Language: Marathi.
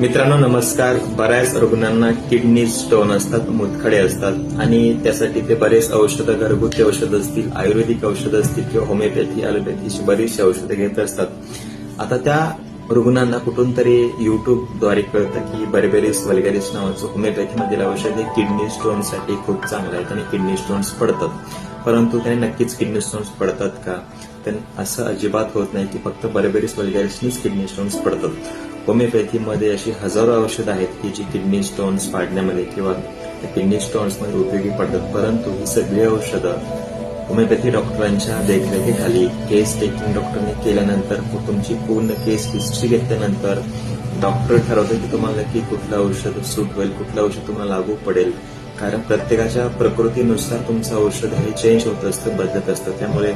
मित्रांनो नमस्कार. बऱ्याच रुग्णांना किडनी स्टोन असतात मुतखडे असतात आणि त्यासाठी ते बरेच औषधं घरगुती औषधं असतील आयुर्वेदिक औषधं असतील किंवा होमिओपॅथी अलोपॅथीची बरीचशी औषधं घेत असतात. आता त्या रुग्णांना कुठून तरी युट्यूबद्वारे कळतं की बर्बेरिस वल्गेरिस नावाचं होमिओपॅथीमधील औषध हे किडनी स्टोनसाठी खूप चांगलं आहे आणि किडनी स्टोन्स पडतात. परंतु त्याने नक्कीच किडनी स्टोन्स पडतात का? तर असं अजिबात होत नाही की फक्त बर्बेरिस वल्गेरिसनीच किडनी स्टोन्स पडतात. होमिओपॅथीमध्ये अशी हजारो औषधं आहेत की जी किडनी स्टोन्स पाडण्यामध्ये किंवा किडनी स्टोन्समध्ये उपयोगी पडतात. परंतु ही सगळी औषधं होमिओपॅथी डॉक्टरांच्या देखरेखीखाली केस टेकिंग डॉक्टरने केल्यानंतर तुमची पूर्ण केस हिस्ट्री घेतल्यानंतर डॉक्टर ठरवतो की तुम्हाला की कुठलं औषध सूट होईल कुठलं औषध तुम्हाला लागू पडेल. कारण प्रत्येकाच्या प्रकृतीनुसार तुमचं औषध हे चेंज होत असतं बदलत असतं. त्यामुळे